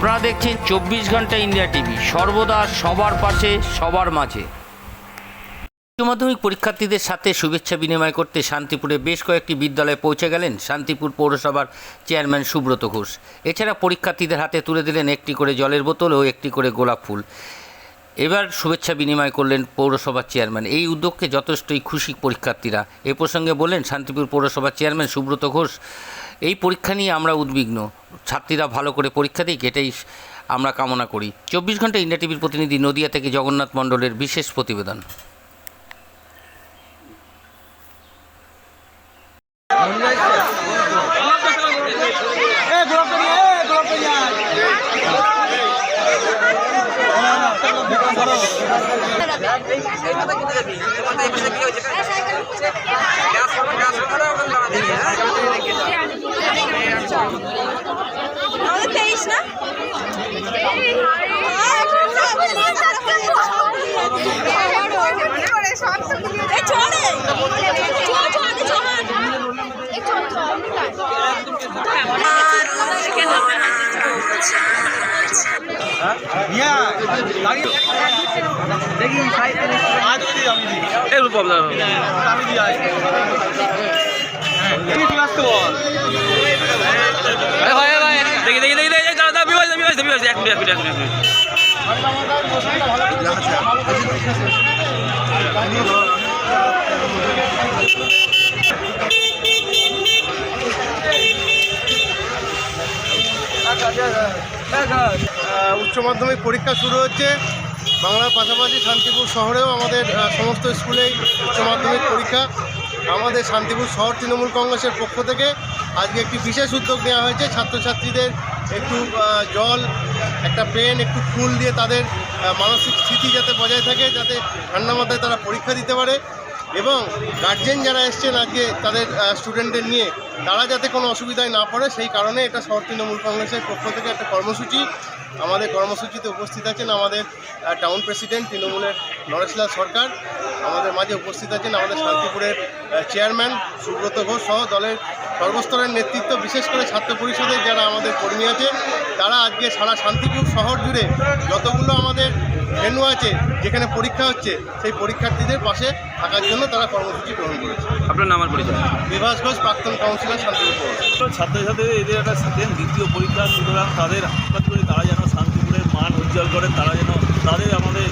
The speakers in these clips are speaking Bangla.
আপনারা দেখছেন চব্বিশ ঘণ্টা ইন্ডিয়া টিভি। সর্বদা সবার পাশে, সবার মাঝে। উচ্চ মাধ্যমিক পরীক্ষার্থীদের সাথে শুভেচ্ছা বিনিময় করতে শান্তিপুরে বেশ কয়েকটি বিদ্যালয়ে পৌঁছে গেলেন শান্তিপুর পৌরসভার চেয়ারম্যান সুব্রত ঘোষ। এছাড়া পরীক্ষার্থীদের হাতে তুলে দিলেন একটি করে জলের বোতল ও একটি করে গোলাপ ফুল। এবার শুভেচ্ছা বিনিময় করলেন পৌরসভার চেয়ারম্যান। এই উদ্যোগকে যথেষ্টই খুশি পরীক্ষার্থীরা। এ প্রসঙ্গে বলেন শান্তিপুর পৌরসভার চেয়ারম্যান সুব্রত ঘোষ এই পরীক্ষা নিয়ে আমরা উদ্বিগ্ন। ছাত্রীরা ভালো করে পরীক্ষা দিক, এটাই আমরা কামনা করি। চব্বিশ ঘণ্টা ইন্ডিয়া টিভির প্রতিনিধি নদিয়া থেকে জগন্নাথ মণ্ডলের বিশেষ প্রতিবেদন আমাদের তেইশ না এই চলে চল চল আগে চল দেখি বিবাস এক মিনিট এক উচ্চ মাধ্যমিক পরীক্ষা শুরু হচ্ছে। বাংলার পাশাপাশি শান্তিপুর শহরেও আমাদের সমস্ত স্কুলেই উচ্চ মাধ্যমিক পরীক্ষা। আমাদের শান্তিপুর শহর তৃণমূল কংগ্রেসের পক্ষ থেকে আজকে একটি বিশেষ উদ্যোগ নেওয়া হয়েছে। ছাত্রছাত্রীদের একটু জল, একটা পেন, একটু ফুল দিয়ে তাদের মানসিক স্থিতি যাতে বজায় থাকে, যাতে ঠান্ডা মাথায় তারা পরীক্ষা দিতে পারে। এবং গার্জেন যারা এসছেন আজকে তাদের স্টুডেন্টদের নিয়ে, তারা যাতে কোনো অসুবিধায় না পড়ে, সেই কারণে এটা শহর তৃণমূল কংগ্রেসের পক্ষ থেকে একটা কর্মসূচি। আমাদের কর্মসূচিতে উপস্থিত আছেন আমাদের টাউন প্রেসিডেন্ট তৃণমূলের নরেশলাল সরকার। আমাদের মাঝে উপস্থিত আছেন আমাদের শান্তিপুরের চেয়ারম্যান সুব্রত ঘোষ সহ দলের সর্বস্তরের নেতৃত্ব বিশেষ করে ছাত্র পরিষদের যারা আমাদের কর্মী আছে তারা আজকে সারা শান্তিপুর শহর জুড়ে যতগুলো আমাদের ভেন্যু আছে যেখানে পরীক্ষা হচ্ছে সেই পরীক্ষার্থীদের পাশে থাকার জন্য তারা কর্মসূচি গ্রহণ করেছে। আপনার নাম আর পরিচয়? বিভাস ঘোষ প্রাক্তন কাউন্সিলর শান্তিপুর। ছাত্রছাত্রীদের এদের একটা সেকেন্ড দ্বিতীয় পরীক্ষা সুতরাং তাদের হঠাৎ করে তারা যেন শান্তিপুরের মান উজ্জ্বল করেন তারা যেন তাদের আমাদের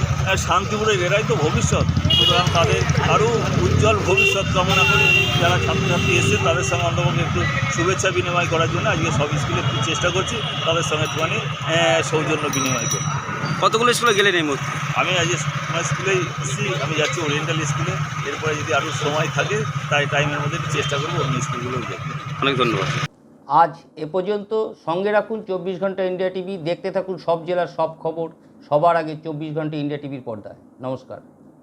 শান্তিপুরের এরাই তো ভবিষ্যৎ। সুতরাং তাদের আরও উজ্জ্বল ভবিষ্যৎ কামনা করে যারা ছাত্রছাত্রী এসছে তাদের সঙ্গে অন্তপক্ষে একটু শুভেচ্ছা বিনিময় করার জন্য আজকে সব স্কুলে একটু চেষ্টা করছি তাদের সঙ্গে একটুখানি সৌজন্য বিনিময় করি কতগুলো স্কুলে গেলেন এই মুহূর্তে? আমি আজকে আমার স্কুলেই এসেছি আমি যাচ্ছি ওরিয়েন্টাল স্কুলে এরপরে যদি আরও সময় থাকে তাই টাইমের মধ্যে একটু চেষ্টা করব অন্য স্কুলগুলোও যেতে। অনেক ধন্যবাদ। আজ এ পর্যন্ত সঙ্গে রাখুন চব্বিশ ঘণ্টা ইন্ডিয়া টিভি দেখতে থাকুন সব জেলার সব খবর সবার আগে চব্বিশ ঘণ্টা ইন্ডিয়া টিভির পর্দায়। নমস্কার।